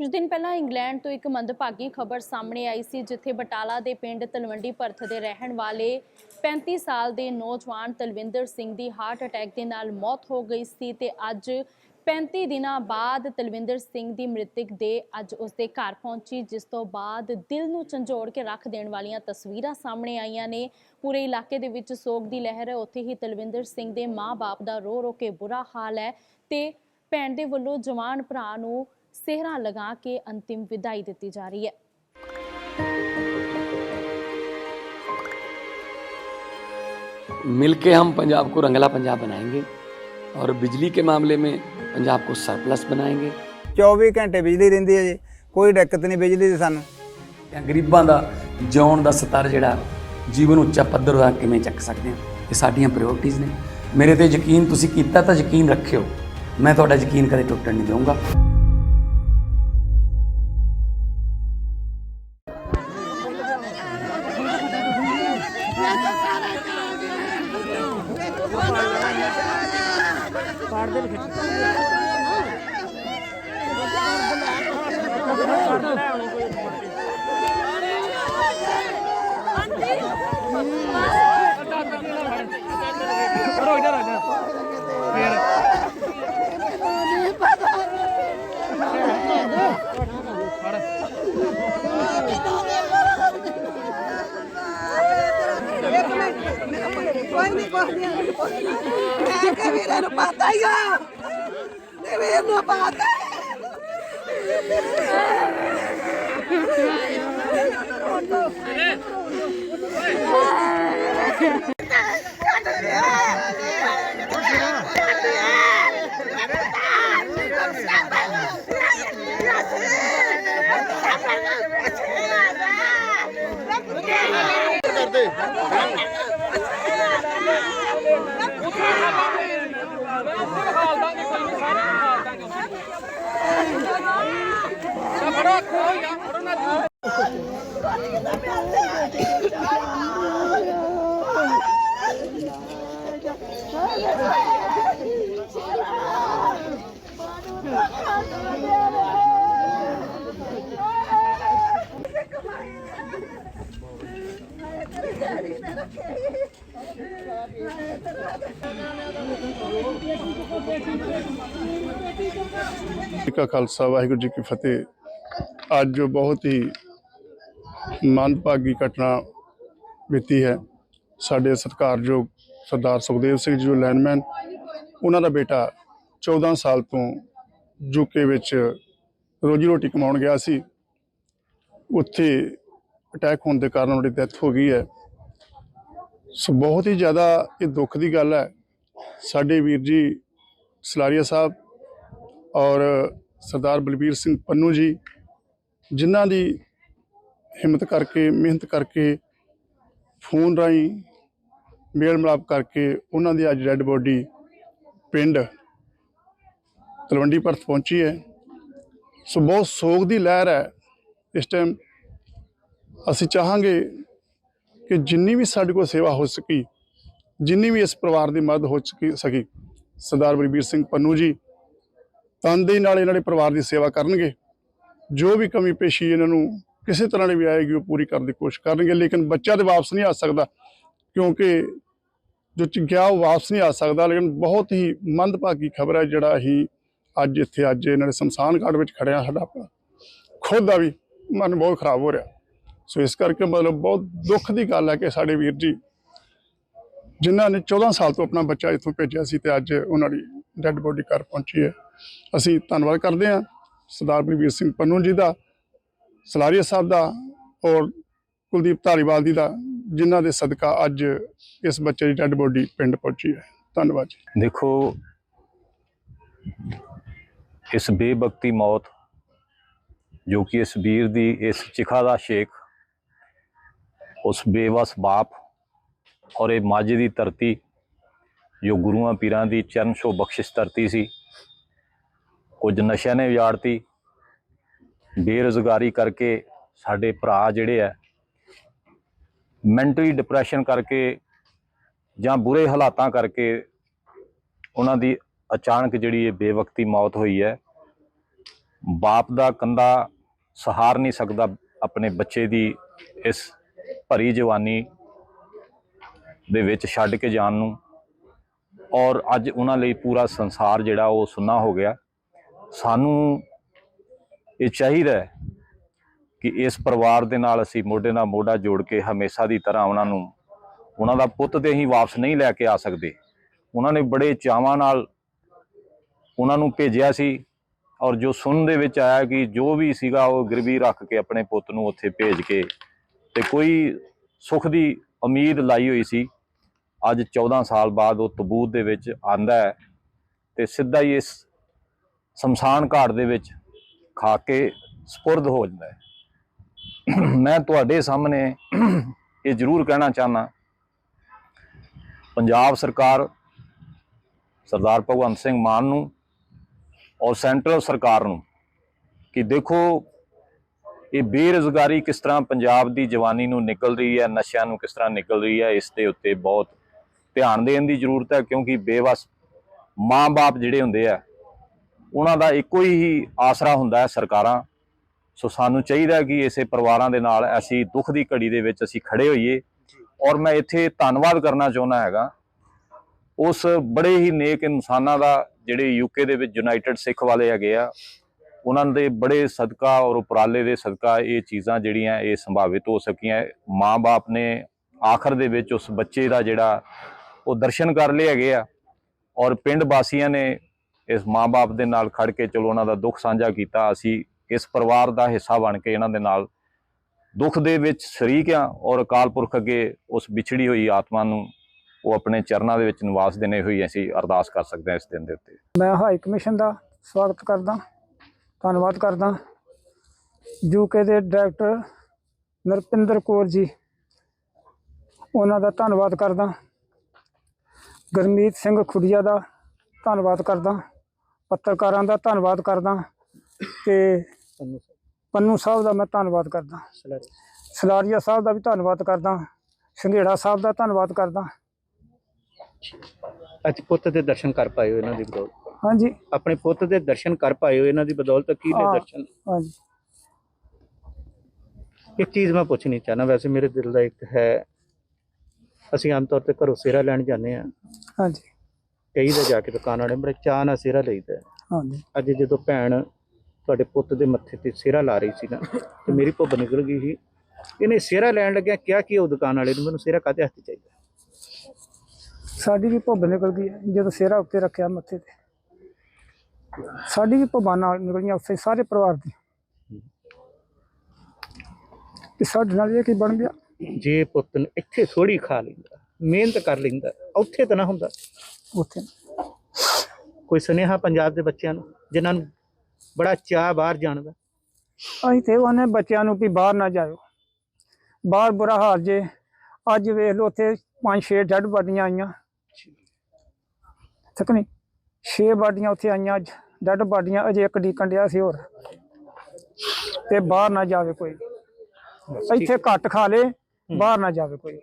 ਕੁਝ ਦਿਨ ਪਹਿਲਾਂ ਇੰਗਲੈਂਡ ਤੋਂ ਇੱਕ ਮੰਦਭਾਗੀ ਖਬਰ ਸਾਹਮਣੇ ਆਈ ਸੀ, ਜਿੱਥੇ ਬਟਾਲਾ ਦੇ ਪਿੰਡ ਤਲਵੰਡੀ ਭਰਥ ਦੇ ਰਹਿਣ ਵਾਲੇ 35 ਸਾਲ ਦੇ ਨੌਜਵਾਨ ਤਲਵਿੰਦਰ ਸਿੰਘ ਦੀ ਹਾਰਟ ਅਟੈਕ ਦੇ ਨਾਲ ਮੌਤ ਹੋ ਗਈ ਸੀ ਤੇ ਅੱਜ 35 ਦਿਨਾਂ ਬਾਅਦ ਤਲਵਿੰਦਰ ਸਿੰਘ ਦੀ ਮ੍ਰਿਤਕ ਦੇ ਅੱਜ ਉਸਦੇ ਘਰ ਪਹੁੰਚੀ, ਜਿਸ ਤੋਂ ਬਾਅਦ ਦਿਲ ਨੂੰ ਝੰਜੋੜ ਕੇ ਰੱਖ ਦੇਣ ਵਾਲੀਆਂ ਤਸਵੀਰਾਂ ਸਾਹਮਣੇ ਆਈਆਂ ਨੇ। ਪੂਰੇ ਇਲਾਕੇ ਦੇ ਵਿੱਚ ਸੋਗ ਦੀ ਲਹਿਰ ਹੈ। ਉੱਥੇ ਹੀ ਤਲਵਿੰਦਰ ਸਿੰਘ ਦੇ ਮਾਂ-ਬਾਪ ਦਾ ਰੋ ਰੋ ਕੇ ਬੁਰਾ ਹਾਲ ਹੈ ਤੇ ਭੈਣ ਦੇ ਵੱਲੋਂ ਜਵਾਨ ਭਰਾ ਨੂੰ ਸਿਹਰਾ ਲਗਾ ਕੇ ਅੰਤਿਮ ਵਿਦਾਈ ਦਿੱਤੀ ਜਾ ਰਹੀ ਹੈ मिलके हम पंजाब को रंगला पंजाब बनाएंगे और बिजली के मामले में पंजाब को सरप्लस बनाएंगे 24 ਘੰਟੇ ਬਿਜਲੀ ਰਹਿੰਦੀ ਹੈ ਜੀ ਕੋਈ ਦਿੱਕਤ ਨਹੀਂ ਬਿਜਲੀ ਦੀ ਸਾਨੂੰ ਜਾਂ ਗਰੀਬਾਂ ਦਾ ਜਿਉਣ ਦਾ ਸਤਰ ਜਿਹੜਾ ਜੀਵਨ ਉੱਚਾ ਪੱਧਰ ਦਾ ਕਿਵੇਂ ਚੱਕ ਸਕਦੇ ਹਾਂ ਇਹ ਸਾਡੀਆਂ ਪ੍ਰਾਇੋਰਟੀਆਂ ਨੇ ਮੇਰੇ ਤੇ ਯਕੀਨ ਤੁਸੀਂ ਕੀਤਾ ਤਾਂ ਯਕੀਨ ਰੱਖਿਓ ਮੈਂ ਤੁਹਾਡਾ ਯਕੀਨ ਕਦੇ ਟੁੱਟਣ ਨਹੀਂ ਦਊਂਗਾ ਕੋਈ ਨਹੀਂ ਕੋਈ ਨਹੀਂ ਮੈਂ ਕਿ ਵੀਰੇ ਨੂੰ ਪਤਾ ਹੀ ਆ ਤੇ ਵੀਰ ਨੂੰ ਪਤਾ ਜੀ ਕਾ ਖਾਲਸਾ, ਵਾਹਿਗੁਰੂ ਜੀ ਕੀ ਫਤਿਹ। ਅੱਜ ਜੋ ਬਹੁਤ ਹੀ ਮੰਦਭਾਗੀ ਘਟਨਾ ਬੀਤੀ ਹੈ। ਸਾਡੇ ਸਤਿਕਾਰਯੋਗ ਸਰਦਾਰ ਸੁਖਦੇਵ ਸਿੰਘ ਜੀ ਜੋ ਲੈਂਡਮੈਨ ਉਹਨਾਂ ਦਾ ਬੇਟਾ 14 ਸਾਲ ਤੋਂ ਯੂਕੇ ਵਿੱਚ ਰੋਜੀ ਰੋਟੀ ਕਮਾਉਣ ਗਿਆ ਸੀ। ਉੱਥੇ ਅਟੈਕ ਹੋਣ ਦੇ ਕਾਰਨ ਉਹਦੀ ਡੈਥ ਹੋ ਗਈ ਹੈ। ਸੋ ਬਹੁਤ ਹੀ ਜ਼ਿਆਦਾ ਇਹ ਦੁੱਖ ਦੀ ਗੱਲ ਹੈ। ਸਾਡੇ ਵੀਰ ਜੀ ਸਲਾਰੀਆ ਸਾਹਿਬ ਔਰ ਸਰਦਾਰ ਬਲਬੀਰ ਸਿੰਘ ਪੰਨੂ ਜੀ, ਜਿਨ੍ਹਾਂ ਦੀ ਹਿੰਮਤ ਕਰਕੇ, ਮਿਹਨਤ ਕਰਕੇ, ਫੋਨ ਰਾਹੀਂ ਮੇਲ ਮਿਲਾਪ ਕਰਕੇ ਉਹਨਾਂ ਦੀ ਅੱਜ ਡੈੱਡ ਬੋਡੀ ਪਿੰਡ ਤਲਵੰਡੀ ਪਰਤ ਪਹੁੰਚੀ ਹੈ। ਸੋ ਬਹੁਤ ਸੋਗ ਦੀ ਲਹਿਰ ਹੈ। ਇਸ ਟਾਈਮ ਅਸੀਂ ਚਾਹਾਂਗੇ ਕਿ ਜਿੰਨੀ ਵੀ ਸਾਡੇ ਕੋਲ ਸੇਵਾ ਹੋ ਸਕੀ, ਜਿੰਨੀ ਵੀ ਇਸ ਪਰਿਵਾਰ ਦੀ ਮਦਦ ਹੋ ਸਕੀ ਸਕੀ, ਸਰਦਾਰ ਬਲਬੀਰ ਸਿੰਘ ਪੰਨੂ ਜੀ ਤਨਦੇਹੀ ਨਾਲ ਇਹਨਾਂ ਦੇ ਪਰਿਵਾਰ ਦੀ ਸੇਵਾ ਕਰਨਗੇ। ਜੋ ਵੀ ਕਮੀ ਪੇਸ਼ੀ ਇਹਨਾਂ ਨੂੰ ਕਿਸੇ ਤਰ੍ਹਾਂ ਦੀ ਵੀ ਆਏਗੀ, ਉਹ ਪੂਰੀ ਕਰਨ ਦੀ ਕੋਸ਼ਿਸ਼ ਕਰਨਗੇ। ਲੇਕਿਨ ਬੱਚਾ ਤੇ ਵਾਪਸ ਨਹੀਂ ਆ ਸਕਦਾ, ਕਿਉਂਕਿ ਜੋ ਚ ਗਿਆ ਉਹ ਵਾਪਸ ਨਹੀਂ ਆ ਸਕਦਾ। ਲੇਕਿਨ ਬਹੁਤ ਹੀ ਮੰਦਭਾਗੀ ਖਬਰ ਹੈ ਜਿਹੜਾ ਅਸੀਂ ਅੱਜ ਇੱਥੇ, ਅੱਜ ਇਹਨਾਂ ਦੇ ਸ਼ਮਸ਼ਾਨ ਘਾਟ ਵਿੱਚ ਖੜਿਆ ਸਾਡਾ ਖੁਦ ਦਾ ਵੀ ਮਨ ਬਹੁਤ ਖਰਾਬ ਹੋ ਰਿਹਾ। ਸੋ ਇਸ ਕਰਕੇ ਮਤਲਬ ਬਹੁਤ ਦੁੱਖ ਦੀ ਗੱਲ ਹੈ ਕਿ ਸਾਡੇ ਵੀਰ ਜੀ, ਜਿਨ੍ਹਾਂ ਨੇ 14 ਸਾਲ ਤੋਂ ਆਪਣਾ ਬੱਚਾ ਇੱਥੋਂ ਭੇਜਿਆ ਸੀ ਤੇ ਅੱਜ ਉਹਨਾਂ ਦੀ ਡੈੱਡ ਬੋਡੀ ਘਰ ਪਹੁੰਚੀ ਹੈ। ਅਸੀਂ ਧੰਨਵਾਦ ਕਰਦੇ ਹਾਂ ਸਰਦਾਰ ਬਲਬੀਰ ਸਿੰਘ ਪੰਨੂ ਜੀ ਦਾ, ਸਲਾਰੀਆ ਸਾਹਿਬ ਦਾ ਔਰ ਕੁਲਦੀਪ ਧਾਰੀਵਾਲ ਜੀ ਦਾ, ਜਿਨ੍ਹਾਂ ਦੇ ਸਦਕਾ ਅੱਜ ਇਸ ਬੱਚੇ ਦੀ ਡੈੱਡ ਬੋਡੀ ਪਿੰਡ ਪਹੁੰਚੀ ਹੈ। ਧੰਨਵਾਦ ਜੀ। ਦੇਖੋ, ਇਸ ਬੇਬਕਤੀ ਮੌਤ ਜੋ ਕਿ ਇਸ ਵੀਰ ਦੀ ਇਸ ਚਿਖਾ ਦਾ ਸ਼ੇਖ ਉਸ ਬੇਵਸ ਬਾਪ ਔਰ ਇਹ ਮਾਝੇ ਦੀ ਧਰਤੀ, ਜੋ ਗੁਰੂਆਂ ਪੀਰਾਂ ਦੀ ਚਰਨ ਛੋਹ ਬਖਸ਼ਿਸ਼ ਧਰਤੀ ਸੀ, ਕੁਝ ਨਸ਼ਿਆਂ ਨੇ ਉਜਾੜਤੀ ਬੇਰੁਜ਼ਗਾਰੀ ਕਰਕੇ ਸਾਡੇ ਭਰਾ ਜਿਹੜੇ ਆ ਮੈਂਟਲੀ ਡਿਪਰੈਸ਼ਨ ਕਰਕੇ ਜਾਂ ਬੁਰੇ ਹਾਲਾਤਾਂ ਕਰਕੇ ਉਹਨਾਂ ਦੀ ਅਚਾਨਕ ਜਿਹੜੀ ਇਹ ਬੇਵਕਤੀ ਮੌਤ ਹੋਈ ਹੈ, ਬਾਪ ਦਾ ਕੰਦਾ ਸਹਾਰ ਨਹੀਂ ਸਕਦਾ ਆਪਣੇ ਬੱਚੇ ਦੀ ਇਸ ਭਰੀ ਜਵਾਨੀ ਦੇ ਵਿੱਚ ਛੱਡ ਕੇ ਜਾਣ ਨੂੰ ਔਰ ਅੱਜ ਉਹਨਾਂ ਲਈ ਪੂਰਾ ਸੰਸਾਰ ਜਿਹੜਾ ਉਹ ਸੁੰਨਾ ਹੋ ਗਿਆ। ਸਾਨੂੰ ਇਹ ਚਾਹੀਦਾ ਕਿ ਇਸ ਪਰਿਵਾਰ ਦੇ ਨਾਲ ਅਸੀਂ ਮੋਢੇ ਨਾਲ ਮੋਢਾ ਜੋੜ ਕੇ ਹਮੇਸ਼ਾ ਦੀ ਤਰ੍ਹਾਂ ਉਹਨਾਂ ਨੂੰ ਉਹਨਾਂ ਦਾ ਪੁੱਤ ਤੇ ਅਸੀਂ ਵਾਪਸ ਨਹੀਂ ਲੈ ਕੇ ਆ ਸਕਦੇ। ਉਹਨਾਂ ਨੇ ਬੜੇ ਚਾਵਾਂ ਨਾਲ ਉਹਨਾਂ ਨੂੰ ਭੇਜਿਆ ਸੀ ਔਰ ਜੋ ਸੁਣਨ ਦੇ ਵਿੱਚ ਆਇਆ ਕਿ ਜੋ ਵੀ ਸੀਗਾ ਉਹ ਗਿਰਵੀ ਰੱਖ ਕੇ ਆਪਣੇ ਪੁੱਤ ਨੂੰ ਉੱਥੇ ਭੇਜ ਕੇ ਤੇ ਕੋਈ ਸੁੱਖ ਦੀ ਉਮੀਦ ਲਾਈ ਹੋਈ ਸੀ। ਅੱਜ 14 ਸਾਲ ਬਾਅਦ ਉਹ ਤਬੂਤ ਦੇ ਵਿੱਚ ਆਂਦਾ ਹੈ ਤੇ ਸਿੱਧਾ ਹੀ ਇਸ ਸ਼ਮਸ਼ਾਨ ਘਾਟ ਦੇ ਵਿੱਚ ਖਾ ਕੇ ਸਪੁਰਦ ਹੋ ਜਾਂਦਾ ਹੈ। ਮੈਂ ਤੁਹਾਡੇ ਸਾਹਮਣੇ ਇਹ ਜ਼ਰੂਰ ਕਹਿਣਾ ਚਾਹਨਾ ਪੰਜਾਬ ਸਰਕਾਰ ਸਰਦਾਰ ਭਗਵੰਤ ਸਿੰਘ ਮਾਨ ਨੂੰ ਔਰ ਸੈਂਟਰਲ ਸਰਕਾਰ ਨੂੰ ਕਿ ਦੇਖੋ ਇਹ ਬੇਰੁਜ਼ਗਾਰੀ ਕਿਸ ਤਰ੍ਹਾਂ ਪੰਜਾਬ ਦੀ ਜਵਾਨੀ ਨੂੰ ਨਿਕਲ ਰਹੀ ਹੈ, ਨਸ਼ਿਆਂ ਨੂੰ ਕਿਸ ਤਰ੍ਹਾਂ ਨਿਕਲ ਰਹੀ ਹੈ, ਇਸ ਦੇ ਉੱਤੇ ਬਹੁਤ ਧਿਆਨ ਦੇਣ ਦੀ ਜ਼ਰੂਰਤ ਹੈ ਕਿਉਂਕਿ ਬੇਵਸ ਮਾਂ-ਬਾਪ ਜਿਹੜੇ ਹੁੰਦੇ ਆ, ਉਹਨਾਂ ਦਾ ਇੱਕੋ ਹੀ ਆਸਰਾ ਹੁੰਦਾ ਹੈ ਸਰਕਾਰਾਂ। ਸੋ ਸਾਨੂੰ ਚਾਹੀਦਾ ਕਿ ਇਸੇ ਪਰਿਵਾਰਾਂ ਦੇ ਨਾਲ ਅਸੀਂ ਦੁੱਖ ਦੀ ਘੜੀ ਦੇ ਵਿੱਚ ਅਸੀਂ ਖੜੇ ਹੋਈਏ। ਔਰ ਮੈਂ ਇੱਥੇ ਧੰਨਵਾਦ ਕਰਨਾ ਚਾਹੁੰਦਾ ਹੈਗਾ, ਉਸ ਬੜੇ ਹੀ ਨੇਕ ਇਨਸਾਨਾਂ ਦਾ ਜਿਹੜੇ ਯੂਕੇ ਦੇ ਵਿੱਚ ਯੂਨਾਈਟਿਡ ਸਿੱਖ ਵਾਲੇ ਹੈਗੇ ਆ ਉਹਨਾਂ ਦੇ ਬੜੇ ਸਦਕਾ ਔਰ ਉਪਰਾਲੇ ਦੇ ਸਦਕਾ ਇਹ ਚੀਜ਼ਾਂ ਜਿਹੜੀਆਂ ਇਹ ਸੰਭਾਵਿਤ ਹੋ ਸਕੀਆਂ। ਮਾਂ-ਬਾਪ ਨੇ ਆਖਰ ਦੇ ਵਿੱਚ ਉਸ ਬੱਚੇ ਦਾ ਜਿਹੜਾ ਉਹ ਦਰਸ਼ਨ ਕਰ ਲਏ ਹੈਗੇ ਆ ਔਰ ਪਿੰਡ ਵਾਸੀਆਂ ਨੇ ਇਸ ਮਾਂ-ਬਾਪ ਦੇ ਨਾਲ ਖੜ ਕੇ ਚਲੋ ਉਹਨਾਂ ਦਾ ਦੁੱਖ ਸਾਂਝਾ ਕੀਤਾ। ਅਸੀਂ ਇਸ ਪਰਿਵਾਰ ਦਾ ਹਿੱਸਾ ਬਣ ਕੇ ਇਹਨਾਂ ਦੇ ਨਾਲ ਦੁੱਖ ਦੇ ਵਿੱਚ ਸ਼ਰੀਕ ਆ ਔਰ ਅਕਾਲ ਪੁਰਖ ਅੱਗੇ ਉਸ ਵਿਛੜੀ ਹੋਈ ਆਤਮਾ ਨੂੰ ਉਹ ਆਪਣੇ ਚਰਨਾਂ ਦੇ ਵਿੱਚ ਨਿਵਾਸ ਦੇਣੇ ਹੋਈ ਅਸੀਂ ਅਰਦਾਸ ਕਰ ਸਕਦੇ ਹਾਂ ਇਸ ਦਿਨ ਦੇ ਉੱਤੇ। ਮੈਂ ਹਾਈ ਕਮਿਸ਼ਨ ਦਾ ਸਵਾਗਤ ਕਰਦਾ। ਧੰਨਵਾਦ ਕਰਦਾ। ਯੂਕੇ ਦੇ ਡਾਇਰੈਕਟਰ ਨਰਪਿੰਦਰ ਕੌਰ ਜੀ ਉਹਨਾਂ ਦਾ ਧੰਨਵਾਦ ਕਰਦਾ। ਗਰਮੀਤ ਸਿੰਘ ਖੁੜੀਆ ਦਾ ਧੰਨਵਾਦ ਕਰਦਾ। ਪੱਤਰਕਾਰਾਂ ਦਾ ਧੰਨਵਾਦ ਕਰਦਾ ਤੇ ਪੰਨੂ ਸਾਹਿਬ। ਦਾ ਮੈਂ ਧੰਨਵਾਦ ਕਰਦਾ। ਸਲਾਰੀਆ। ਸਾਹਿਬ ਦਾ ਵੀ ਧੰਨਵਾਦ ਕਰਦਾ। ਸੰਘੇੜਾ ਸਾਹਿਬ ਦਾ ਧੰਨਵਾਦ ਕਰਦਾ। ਅੱਜ ਪੁੱਤ ਦੇ ਦਰਸ਼ਨ ਕਰ ਪਾਏ ਹੋ ਇਹਨਾਂ ਦੀ ਬਦੌਲਤ ਹਾਂਜੀ। ਆਪਣੇ ਪੁੱਤ ਦੇ ਦਰਸ਼ਨ ਕਰ ਪਾਏ ਹੋ ਇਹਨਾਂ ਦੀ ਬਦੌਲਤ ਕੀ ਨੇ ਹਾਂ। ਦਰਸ਼ਨ? ਹਾਂਜੀ। ਇੱਕ ਚੀਜ਼ ਮੈਂ ਪੁੱਛਣੀ ਚਾਹਨਾ ਵੈਸੇ ਮੇਰੇ ਦਿਲ ਦਾ ਇੱਕ ਹੈ ਅਸੀਂ ਆਮ ਤੌਰ ਤੇ ਘਰੋਂ ਸਿਹਰਾ ਲੈਣ ਜਾਂਦੇ ਆ ਹਾਂਜੀ। ਕਈ ਦਾ ਜਾ ਕੇ ਦੁਕਾਨ ਵਾਲੇ ਬੜੇ ਚਾਅ ਨਾਲ ਸਿਹਰਾ ਲਈਦਾ ਹੈ। ਹਾਂਜੀ। ਅੱਜ ਜਦੋਂ ਭੈਣ ਤੁਹਾਡੇ ਪੁੱਤ ਦੇ ਮੱਥੇ ਤੇ ਸਿਹਰਾ ਲਾ ਰਹੀ ਸੀ ਨਾ ਤੇ ਮੇਰੀ ਭੁੱਬ ਨਿਕਲ ਗਈ ਸੀ। ਇਹਨੇ ਸਿਹਰਾ ਲੈਣ ਲੱਗਿਆ ਕਿਹਾ ਕਿ ਉਹ ਦੁਕਾਨ ਵਾਲੇ ਨੂੰ ਮੈਨੂੰ ਸਿਹਰਾ ਕਾਹਦੇ ਹੱਥ ਚਾਹੀਦਾ? ਸਾਡੀ ਵੀ ਭੁੱਬ ਨਿਕਲ ਗਈ ਹੈ ਜਦੋਂ ਸਿਹਰਾ ਉੱਤੇ ਰੱਖਿਆ ਮੱਥੇ ਤੇ। ਸਾਡੀ ਵੀ ਨਾਲ ਨਿਕਲੀਆਂ ਉੱਥੇ ਸਾਰੇ ਪਰਿਵਾਰ ਦੀ। ਤੇ ਸਾਡੇ ਨਾਲ ਇਹ ਕੀ ਬਣ ਗਿਆ? ਜੇ ਪੁੱਤ ਨੂੰ ਇੱਥੇ ਥੋੜੀ ਖਾ ਲੈਂਦਾ ਮਿਹਨਤ ਕਰ ਲੈਂਦਾ ਉੱਥੇ ਤਾਂ ਨਾ ਹੁੰਦਾ। ਉੱਥੇ। ਕੋਈ ਸੁਨੇਹਾ ਪੰਜਾਬ ਦੇ ਬੱਚਿਆਂ ਨੂੰ ਜਿਨ੍ਹਾਂ ਨੂੰ ਬੜਾ ਚਾਅ ਬਾਹਰ ਜਾਣ ਦਾ? ਅਸੀਂ ਤੇ ਉਹਨੇ ਬੱਚਿਆਂ ਨੂੰ ਵੀ ਬਾਹਰ ਨਾ ਜਾਇਓ। ਬਾਹਰ ਬੁਰਾ ਹਾਲ ਜੇ ਅੱਜ ਵੇਖ ਲਓ ਉੱਥੇ ਪੰਜ ਛੇ ਡੱਡ ਬਾਡੀਆਂ ਆਈਆਂ। ਠੀਕ। ਨਹੀਂ ਛੇ ਬਾਡੀਆਂ ਉੱਥੇ ਆਈਆਂ ਅੱਜ। ਡੱਡ ਬਾਡੀਆਂ ਅਜੇ ਇੱਕ ਡੀਕਣ ਡਿਆ ਸੀ ਹੋਰ। ਤੇ ਬਾਹਰ ਨਾ ਜਾਵੇ ਕੋਈ। ਇੱਥੇ ਘੱਟ ਖਾ ਲੇ ਬਾਹਰ ਨਾ ਜਾਵੇ ਕੋਈ।